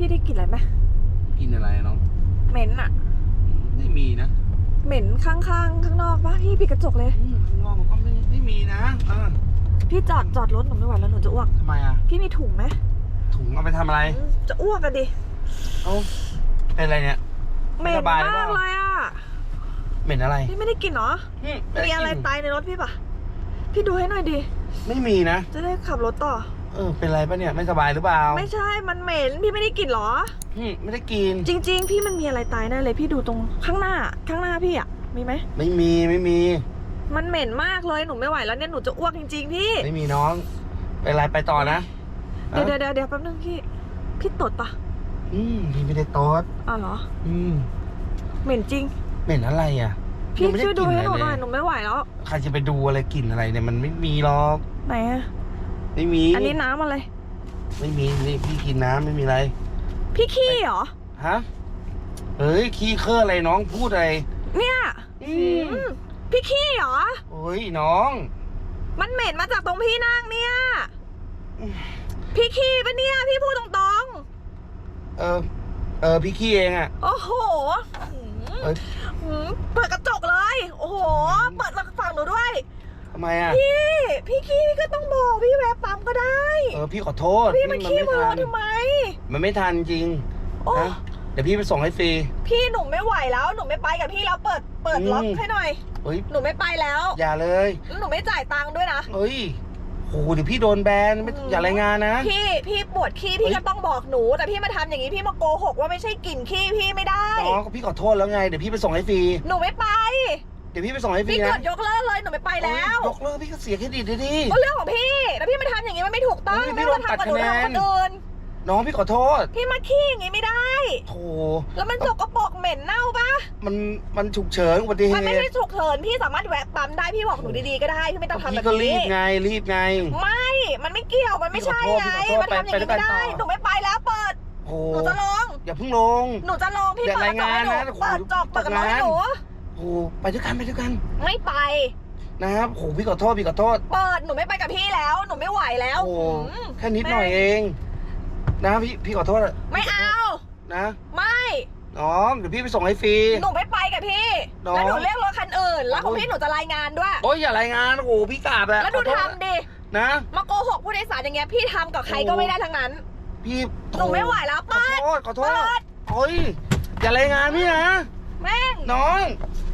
พี่ได้กลิ่นอะไรไหมกินอะไรอะน้อง เหม็นอะไม่มีนะเหม็นข้างๆ ข้างนอกปะพี่ปิดกระจกเลย อืมข้างนอกมันก็ไม่ไม่มีนะเออพี่จอดจอดรถหนูไม่ไหวแล้วหนูจะอ้วก ทำไมอะ พี่มีถุงไหมถุงเอาไปทำอะไร อืมจะอ้วกอะดิ เอ้าเป็นอะไรเนี่ย เหม็นไม่สบายหรือเปมาล่า กเลยอะเหม็นอะไรพี่ไม่ได้กลิ่นเหรออืไม่ด้มีอะไรกินตายในรถพี่ปะพี่ดูให้หน่อยดิ ไม่มีนะ จะได้ขับรถต่อ เออเป็นไรปะเนี่ยไม่สบายหรือเปล่าไม่ใช่ มันเหม็น พี่ไม่ได้กลิ่นเหรออืมไม่ได้กิน จริง ๆ พี่มันมีอะไรตายแน่เลย พี่ดูตรงข้างหน้า ข้างหน้าพี่อะมีไหม ไม่มีไม่มี มันเหม็นมากเลย หนูไม่ไหวแล้วเนี่ย หนูจะอ้วกจริง ๆ พี่ ไม่มีน้องเป็นไรไปต่อนะเดี๋ยวเดี๋ยวเดี๋ยวเดี๋ยวแป๊บนึงพี่ พี่ตดปะอืมพี่ไม่ได้โต๊ดอ๋อเหรอ อืมเหม็นจริง เหม็นอะไรอะ พี่งไม่ไช่วยดูให้หนูกลิ่หน่อยะหไรนูไม่ไหวแล้ว ใครจะไปดูอะไรกลิ่นอะไรเนี่ยมันไม่มีหรอก ไหนอะ ไม่มี อันนี้น้ำอะไร ไม่มีนี่พี่กินน้ำไม่มีอะไร พี่ขี้เหรอ ฮะ เฮ้ย ขี้เคอะอะไรน้องพูดอะไร เนี่ยอืมอืมพี่ขี้เหรอโอ้ยน้อง มันเหม็นมาจากตรงพี่นั่งเนี่ย พี่ขี้ปะเนี่ย พี่พูดตรงเออ เออพี่ขี้เองอะ ๆ โอ้โหหืมเอ้ย หืมเปิดกระจกเลย โอ้โห เปิดฝั่งหนูด้วย ทำไมอะ พี่ พี่ขี้ะปั๊มก็ได้เออพี่ขอโทษพี่มาขี้บนรทัถทำไม มันไม่ทันจริงโอ้นะเดี๋ยวพี่ไปส่งให้ฟรี พี่หนูไม่ไหวแล้วหนูไม่ไปกับพี่แล้วเปิดเปิดล็อกอืมให้หน่อยเฮ้ยหนูไม่ไปแล้ว อย่าเลยแล้วหนูไม่จ่ายตังค์ด้วยนะเฮ้ยโหเดี๋ยวพี่โดนแบนไม่อืมอย่ารายงานนะ พี่พี่ปวดขี้พี่เฮ้ยก็ต้องบอกหนู แต่พี่มาทำอย่างนี้พี่มาโกหกว่าไม่ใช่กลิ่นขี้พี่ไม่ได้น้องก็พี่ขอโทษแล้วไงเดี๋ยวพี่ไปส่งให้ฟรี หนูไม่ไป เดี๋ยวพี่ไปส่งให้ฟรีพี่นะเกิดยกเลิกเลยหนูไม่ไปแล้วเฮ้ยยกเลิกพี่ก็เสียเครดิตดิดิ ก็เรื่องของพี่ แล้วพี่มาทำอย่างนี้มันไม่ถูกต้องเฮ้ยไม่พี่ต้องมาทำกับหนูโดนตัดทำกับคะคนแนนอื่นน้องพี่ขอโทษพี่มาขี้อย่างนี้ไม่ได้ โถแล้วมันสกปรกเหม็นเน่าปะมันมันฉุกเฉินอุบัติเหมันไม่ตุใช่ฉุกเฉินพี่สามารถแวะปั๊มได้พี่บอกหนูดีๆก็ได้พี่ไม่ต้องทำแบพี่บก็รีนี้ บไงรีบไง ไม่ มันไม่เกี่ยว มันไม่ใช่พี่ไงขอโทษมันทำอย่างนี้ไปไปด้วยกันไม่ได้ต่อหนูไม่ไปแล้วเปิด โอ้หนูจะลง อย่าเพิ่งลง หนูจะลงพี่อย่าเปิดกระจกให้หนูรายงานนะเปิดจอกโอ้โหเปิดกระจกให้ตกงานหนู โอ้ไปด้วยกันไปด้วยกันไม่ไป นะครับโอ้พี่ขอโทษพี่ขอโทษเปิดหนูไม่ไปกับพี่แล้ว หนูไม่ไหวแล้วโอ้หืมแค่นิดหน่อยเอง นะพี่พี่ขอโทษไม่เอา นะไม่ น้องเดี๋ยวพี่ไปส่งให้ฟรี หนูไม่ไปกับพี่ น้องแล้วหนูเรียกรถคันอื่น แล้วของโอ้ย พี่หนูจะรายงานด้วย โอ้ยอย่ารายงานโอ้โหพี่กราบอะแล้วดูขอโทษทำดิ นะ มาโกหกผู้โดยสารอย่างเงี้ย พี่ทำกับใครโอ้ก็ไม่ได้ทั้งนั้น พี่โถหนูไม่ไหวแล้วขอเปิด โทษขอโทษเปิด โอ้ยอย่ารายงานพี่นะแม่ง น้อง